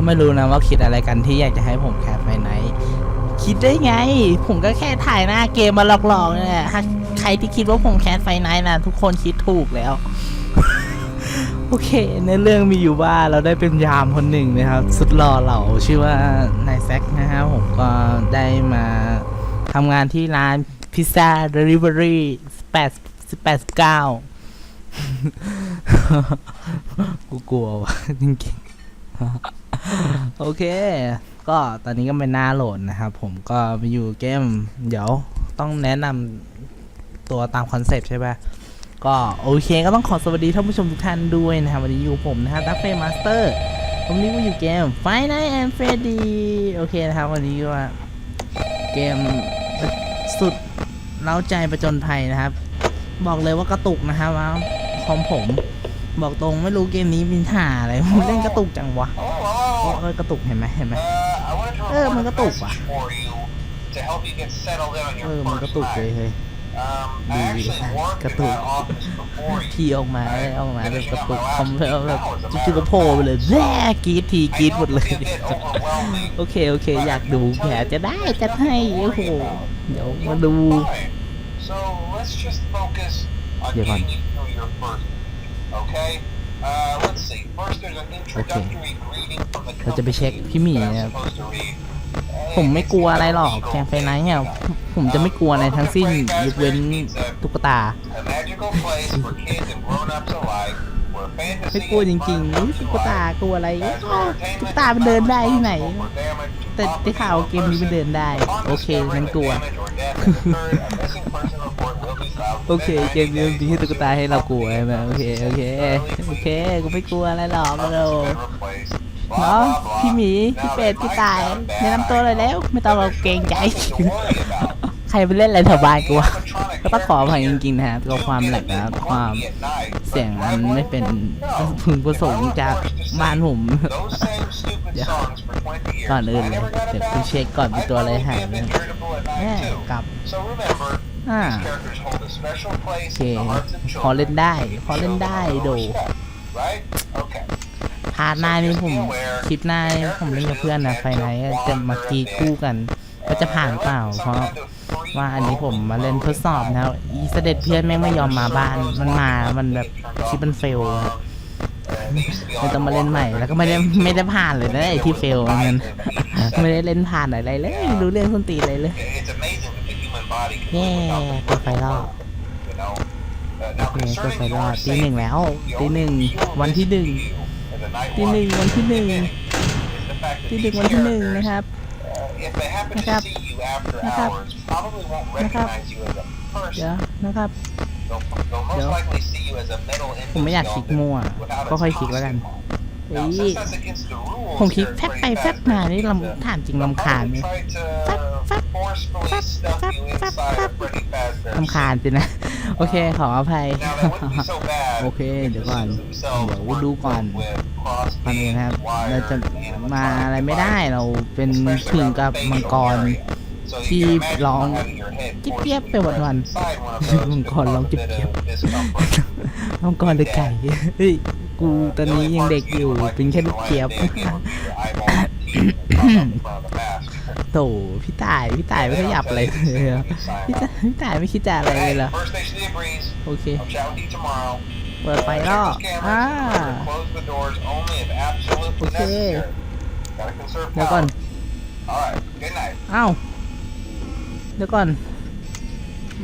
ก็ไม่รู้นะว่าคิดอะไรกันที่อยากจะให้ผมแคสไฟไนท์คิดได้ไง ผมก็แค่ถ่ายหน้าเกมมาหลอกๆนี่แหละถ้าใครที่คิดว่าผมแคสไฟไนท์นะทุกคนคิดถูกแล้ว โอเค ในเรื่องมีอยู่ว่าเราได้เป็นยามคนหนึ่งนะครับ สุดหล่อเหล่าชื่อว่านายแซคนะฮะผมก็ได้มาทำงานที่ร้านพิซซ่าเดลิเวอรี่แปดสิบแปดสิบเก้ากูกลัวว่ะจริงๆ โอเค ก็ตอนนี้ก็เป็นหน้าโหลดนะครับ ผมก็มาอยู่เกม เดี๋ยวต้องแนะนำตัวตามคอนเซปต์ใช่ไหมก็โอเคก็ต้องขอสวัสดีท่านผู้ชมทุกท่านด้วยนะครับ วันนี้อยู่ผมนะฮะดัฟเฟ่มาสเตอร์วันนี้ก็อยู่เกม f i n a l and Freddy โอเคนะครับ วันนี้ก็เกมสุดเล้าใจประจนภัยนะครับ บอกเลยว่ากระตุกนะครับว่าคอมผม บอกตรงไม่รู้เกมนี้มีถ่าอะไรเล่นกระตุกจังวะ เออกระตุกเห็นไหมเห็นไหมเออมันก็ตุกว่ะเออมันกระตุกเลยเฮ้ยดีดีกระตุกกขี่ออกมาเลยออกมาแบบกระตุกคอมเพลแบบจุกกระโผล่ไปเลยแย่กรีดทีกรีดหมดเลย โอเคโอเค อยากดูแผลจะได้จะให้โอ้โหเดี๋ยวมาดูเดี๋ยวก่อน เราจะไปเช็คพี่หมีนะครับผมไม่กลัวอะไรหรอกแกงไฟไนท์เนี่ยผมจะไม่กลัวอะไรทั้งสิ้นยกเว้นตุ๊กตา ไม่กลัวจริงๆอุ๊ยตุ๊กตากลัวอะไรอ้าวตุ๊กตามันเดินได้ที่ไหน แต่ได้ข่าวเกมนี้มันเดินได้ โอเคงั้นกลัว โอเคเกมนี้มีให้ตุ๊กตาให้เรากลัวใช่ไหมโอเคโอเคโอเคกูไม่กลัวอะไรหรอกเราเนาะพี่หมีพี่เป็ดพี่ตายแนะนำตัวเลยแล้ว ไม่ต้องเราเกรงใจ ใครไปเล่นอะไรแถวบ้านกูวะก็ต้องขออภัยจริงๆนะครับกับความแหลกนะครับความเสียงมันไม่เป็นพึงประสงค์จากบ้านผมเดี๋ยวก่อนอื่นเลยเดี๋ยวกูเช็คก่อนมีตัวอะไรหายเนี่ยแม่กลับ อ่าโอเคพอเล่นได้พอเล่นได้โดพาร์ทหน้านี่ผมคลิปหน้านี่ผมเล่นกับเพื่อนนะไฟไหนจะมากีคู่กันว่าจะผ่านเปล่า เพราะว่าอันนี้ผมมาเล่นทดสอบนะครับอีเสด็จเพื่อนแม่งไม่ยอมมาบ้านมันมา มันแบบคลิปมันเฟลครับเลยต้องมาเล่นใหม่แล้วก็ไม่ได้ไม่ได้ผ่านเลยนะไอ้ที่เฟลมันไม่ได้เล่นผ่านอะไรเลยไม่รู้เรื่องส้นตีนอะไรเลย แย่ตัวไฟรอบโอเคตัวไฟรอบตีหนึ่งแล้วตีหนึ่งวันที่หนึ่งตีหนึ่งวันที่หนึ่งตีหนึ่งวันที่หนึ่งนะครับนะครับนะครับนะครับเดี๋ยวนะครับเดี๋ยวผมไม่อยากคลิกมั่วก็ค่อยคลิกแล้วกัน เฮ้ยผมคลิกแฟบไปแฟบมานี่ลำถามจริงลำคาญไหมแฟบแฟบแฟบแฟบแฟบแฟบลำคาญสินะ โอเคขออภัย โอเค เดี๋ยวก่อน เดี๋ยวดูก่อนก่อนอื่นนะครับ เราจะมาอะไรไม่ได้เราเป็นถึงกับมังกรที่ร้องจิ๊บเจี๊ยบไปวันๆมังกรร้องจิ๊บเจี๊ยบมังกรหรือไก่เฮ้ย กูตอนนี้ยังเด็กอยู่เป็นแค่ลูกเจี๊ยบ โถพี่ตายพี่ตายไม่ขยับอะไรเลยอะพี่ตายพี่ตายไม่คิดจะอะไรเลยเหรอโอเคเปิดไฟล่ออ่าโอเคเดี๋ยวก่อนอ้าวเดี๋ยวก่อน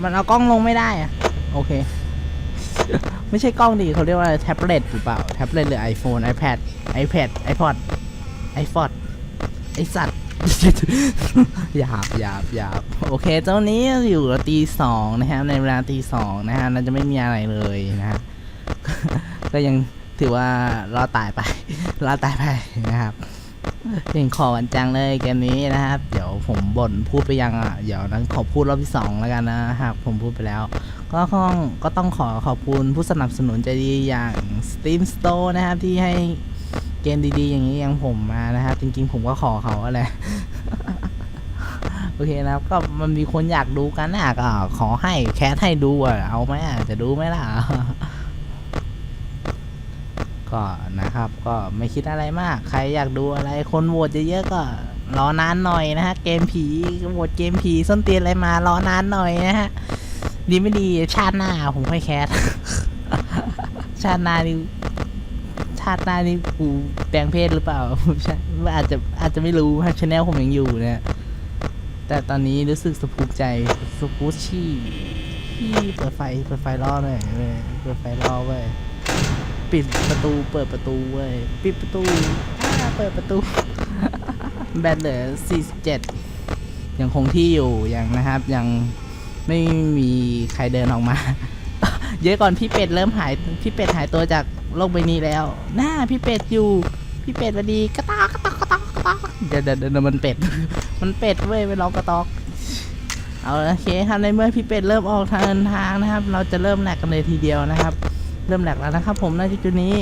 มันเอากล้องลงไม่ได้อะโอเค ไม่ใช่กล้องดิเขาเรียกว่าแท็บเล็ตหรือเปล่า แท็บเล็ตหรือ iPhone iPad iPad iPod iPod ไอสัตว์หยาบหยาบหยาบโอเค เจ้านี้อยู่ตีสองนะครับ ในเวลาตีสองนะฮะน่าจะไม่มีอะไรเลยนะฮะก็ยังถือว่ารอตายไปรอตายไปนะครับ เพลงขอกันจังเลยเกมนี้นะครับ เดี๋ยวผมบ่นพูดไปยังอะ เดี๋ยวนั้นขอพูดรอบที่สองแล้วกันนะครับผมพูดไปแล้ว ก็ต้องก็ต้องขอขอบคุณผู้สนับสนุนใจดีอย่าง Steam Store นะครับ ที่ให้เกมดีๆ อย่างนี้อย่างผมมานะครับ จริงๆ ผมก็ขอเขาอะไรโอเคนะครับก็มันมีคนอยากดูกันอะก็ขอให้แคสให้ดูอะเอาไหมอะจะดูไหมล่ะ ก็นะครับ ก็ไม่คิดอะไรมาก ใครอยากดูอะไร คนโหวตเยอะๆก็รอนานหน่อยนะฮะ เกมผีโหวตเกมผีส้นเตียนอะไรมารอนานหน่อยนะฮะ ดีไม่ดีชาติหน้าผมค่อยแคสชาติหน้านี่ชาติหน้านี่กูแปลงเพศหรือเปล่าอาจจะอาจจะไม่รู้ฮะชแนลผมยังอยู่เนะแต่ตอนนี้รู้สึกสะภูมิใจสะพูชี่พี่เปิดไฟเปิดไฟล่อหน่อยเว้ยเปิดไฟล่อเว้ย ปิดประตูเปิดประตูเว้ยปิดประตูอ่าเปิดประตู แบตเหลือ47 ยังคงที่อยู่ยังนะครับ ยังไม่มีใครเดินออกมา เยอะก่อนพี่เป็ดเริ่มหายพี่เป็ดหายตัวจากโลกใบนี้แล้วหน้าพี่เป็ดอยู่ พี่เป็ดสวัสดีกระตอกกระตอกกระตอกกระตอกเดี๋ยวเดี๋ยวเดี๋ยวมันเป็ด มันเป็ดเว้ยไปลองกระตอกเอาโอเคครับในเมื่อพี่เป็ดเริ่มออกทางเดินทางนะครับ เราจะเริ่มแหลกกันเลยทีเดียวนะครับ เริ่มแหลกแล้วนะครับผมในจุดนี้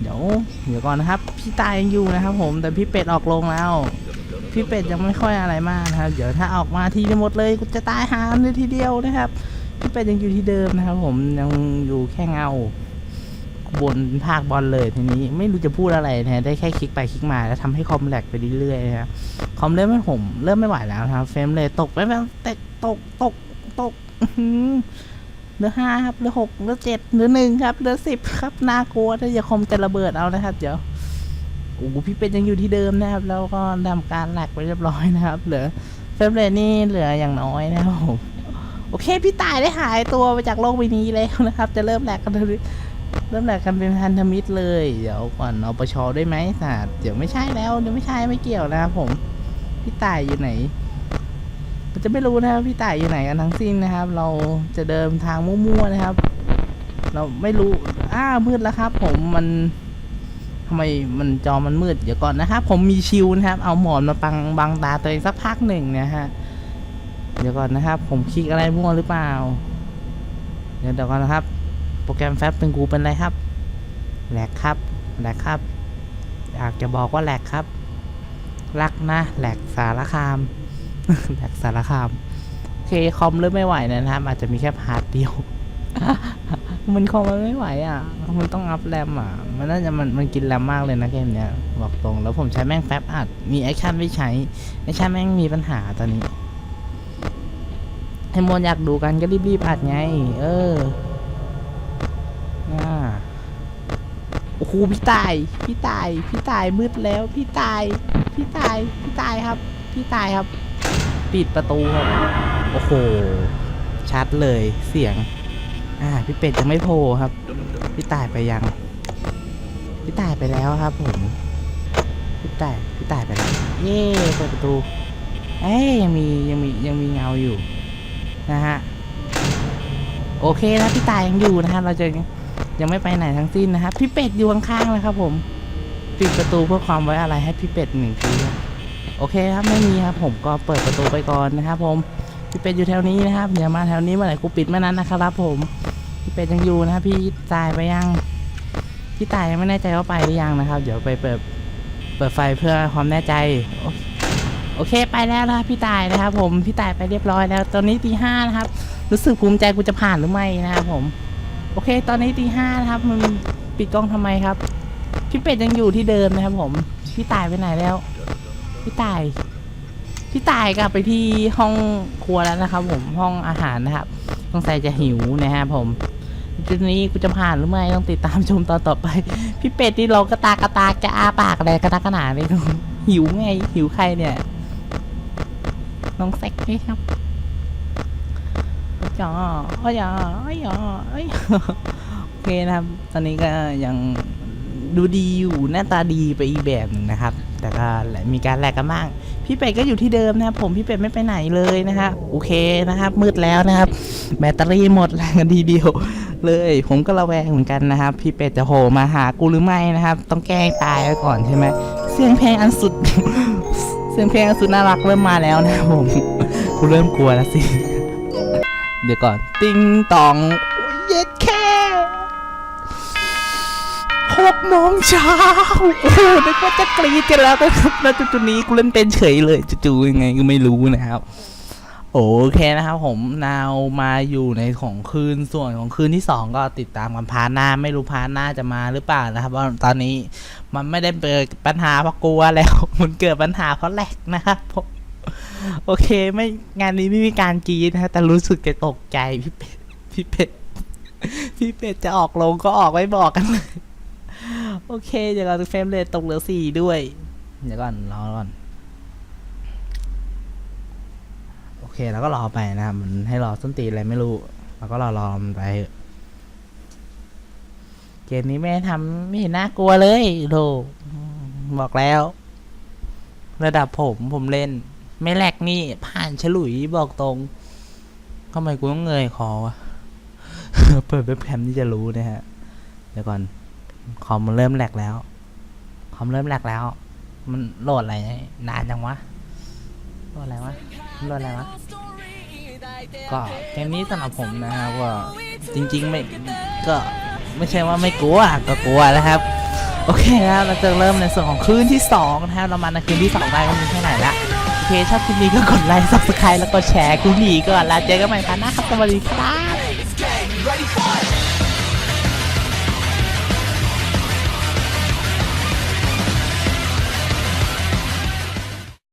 เดี๋ยวเดี๋ยวก่อนนะครับ พี่ตายยังอยู่นะครับ ผมแต่พี่เป็ดออกลงแล้ว พี่เป็ดยังไม่ค่อยอะไรมากนะครับ เดี๋ยวถ้าออกมาทีเดียวหมดเลยกูจะตายหาเลยทีเดียวนะครับ พี่เป็ดยังอยู่ที่เดิมนะครับ ผมยังอยู่แค่เงาบนภาคบอลเลยทีนี้ไม่รู้จะพูดอะไรนะได้แค่คลิกไปคลิกมาแล้วทำให้คอมแหลกไปเรื่อยๆนะครับคอมเริ่มไม่ผมเริ่มไม่ไหวแล้วนะครับเฟรมเลยตกไปแบบตกตกตกตกอื้อหือ เหลือห้าครับเหลือหกเหลือเจ็ดเหลือหนึ่งครับเหลือสิบครับน่ากลัวถ้าจะคอมจะระเบิดเอานะครับ เดี๋ยวโอ้พี่เป็ดยังอยู่ที่เดิมนะครับ แล้วก็ทำการแหลกไปเรียบร้อยนะครับ เหลือเฟมเลนี่เหลืออย่างน้อยนะครับผมโอเค พี่ตายได้หายตัวไปจากโลกใบนี้แล้วนะครับ จะเริ่มแหลกกันเลยเริ่มแหลกกันเป็นพันธมิตรเลย เดี๋ยวก่อนเอาปชได้ไหมแต่เดี๋ยวไม่ใช่แล้วเดี๋ยวไม่ใช่ไม่เกี่ยวนะครับผม พี่ตายอยู่ไหน เราจะไม่รู้นะครับพี่ต่ายอยู่ไหนกันทั้งสิ้นนะครับ เราจะเดินทางมั่วๆนะครับ เราไม่รู้อ้ามืดแล้วครับ ผมมันทำไมมันจอมันมืดเดี๋ยวก่อนนะครับ ผมมีชิวนะครับ เอาหมอนมาปังบังตาตัวเองสักพักหนึ่งนะฮะเดี๋ยวก่อนนะครับ ผมคลิกอะไรมั่วหรือเปล่า เดี๋ยวเดี๋ยวก่อนนะครับ โปรแกรมแฟบเป็นกูเป็นไรครับแหลกครับแหลกครับ อยากจะบอกว่าแหลกครับ รักนะแหลกสารคาม แหลกสารคามโอเคคอมเริ่มไม่ไหวนะครับ อาจจะมีแค่พาร์ทเดียวมันคอมมันไม่ไหวอะ มันต้องอัพแรมอะ มันน่าจะมันมันกินแรมมากเลยนะเกมเนี้ย บอกตรง แล้วผมใช้แม่งแฟบอัด มีแอคชั่นไม่ใช้ แอคชั่นแม่งมีปัญหาตอนนี้ให้มนอยากดูกันก็รีบๆอัดไง เอออ่าโอ้โหพี่ตาย พี่ตาย พี่ตายมืดแล้ว พี่ตาย พี่ตาย พี่ตายครับ พี่ตายครับ ปิดประตูครับ โอ้โห ชัดเลยเสียง อ่า พี่เป็ดยังไม่โผล่ครับ พี่ตายไปยัง พี่ตายไปแล้วครับผม พี่ตาย พี่ตายไปแล้ว เย่เปิดประตู เอ้ยยังมียังมียังมีเงาอยู่ นะฮะ โอเคนะพี่ตายยังอยู่นะฮะ เราจะยังไม่ไปไหนทั้งสิ้นนะครับ พี่เป็ดอยู่ข้างๆนะครับผม ปิดประตูเพื่อความไว้อะไรให้พี่เป็ดหนึ่งทีครับ โอเคครับไม่มีครับผมก็เปิดประตูไปก่อนนะครับผมพี่เป็ดอยู่แถวนี้นะครับอย่ามาแถวนี้เมื่อไหร่กูปิดเมื่อนั้นนะครับ ผมพี่เป็ดยังอยู่นะครับพี่ตายไปยังพี่ตายยังไม่แน่ใจว่าไปหรือยังนะครับ เดี๋ยวไปเปิดเปิดไฟเพื่อความแน่ใจโอเคไปแล้วนะครับพี่ตายนะครับ ผมพี่ตายไปเรียบร้อยแล้ว ตอนนี้ตีห้านะครับ รู้สึกภูมิใจกูจะผ่านหรือไม่นะครับผม โอเค ตอนนี้ตีห้านะครับ มันปิดกล้องทำไมครับ พี่เป็ดยังอยู่ที่เดิมนะครับ ผมพี่ตายไปไหนแล้ว พี่ตายพี่ตายกลับไปที่ห้องครัวแล้วนะครับ ผมห้องอาหารนะครับต้องใส่จะหิวนะครับผมจุดนี้กูจะผ่านหรือไม่ต้องติดตามชมตอนต่อไป พี่เป็ดที่เรากระตากระตากจะอาปากอะไรกระตากระหนาเลยหิวไงหิวใครเนี่ยน้องเซ็กนี่ครับจ๋ออ้อยอ๋ออ้อยอ๋ออ้ยโอเคนะครับ ตอนนี้ก็ยังดูดีอยู่หน้าตาดีไปอีกแบบหนึ่งนะครับ แต่ก็มีการแลกกันบ้าง พี่เป็ดก็อยู่ที่เดิมนะครับผมพี่เป็ดไม่ไปไหนเลยนะฮะโอเคนะครับ มืดแล้วนะครับ แบตเตอรี่หมดแรงกันทีเดียวเลย ผมก็ระแวงเหมือนกันนะครับ พี่เป็ดจะโผล่มาหากูหรือไม่นะครับ ต้องแกล้งตายไว้ก่อนใช่ไหมเสียงเพลงอันสุด เสียงเพลงอันสุดน่ารักเริ่มมาแล้วนะผมกูเริ่มกลัวแล้วสิ เดี๋ยวก่อน ติ้งตอง หกโมงเช้า โอ้โหนึกว่าจะกรีดกันแล้วนะครับแล้วจุดๆนี้กูเล่นเต้นเฉยเลยจู่ๆยังไงก็ไม่รู้นะครับ โอเคนะครับผมนาวมาอยู่ในของคืนส่วนของคืนที่สองก็ติดตามกันพาหน้าไม่รู้พาหน้าจะมาหรือเปล่านะครับว่าตอนนี้มันไม่ได้เกิดปัญหาเพราะกลัวแล้ว มันเกิดปัญหาเพราะแหลกนะครับผมโอเคไม่งานนี้ไม่มีการกรีดนะฮะแต่รู้สึกจะตกใจพี่เป็ดพี่เป็ดพี่เป็ดจะออกลงก็ออกไม่บอกกันเลย โอเค เดี๋ยวก่อนเฟรมเรทตกเหลือสี่ด้วย เดี๋ยวก่อนรอก่อน โอเค แล้วก็รอไปนะครับ มันให้รอส้นตีนอะไรไม่รู้เราก็รอรอมันไป เกมนี้ไม่ทำไม่เห็นน่ากลัวเลยโธ่บอกแล้ว ระดับผมผมเล่น ไม่แลกนี่ ผ่านฉลุยบอกตรงทำไมกูต้องเงยคอวะ เปิดเว็บแคมที่จะรู้นะฮะ เดี๋ยวก่อน คอมมันเริ่มแหลกแล้ว คอมเริ่มแหลกแล้ว มันโหลดอะไรนานจังวะ โหลดอะไรวะ โหลดอะไรวะ ก็เกมนี้สำหรับผมนะครับว่าจริงๆไม่ก็ไม่ใช่ว่าไม่กลัวก็กลัวแล้วครับ โอเคครับเราจะเริ่มในส่วนของคืนที่สองนะครับเรามาในคืนที่สองได้ก็มีแค่ไหนละโอเคชอบคลิปนี้ก็กดไลค์ซับสไครต์แล้วก็แชร์คลิปนี้ก่อนแล้วเจอกันใหม่ครั้งหน้าครับสวัสดีครับ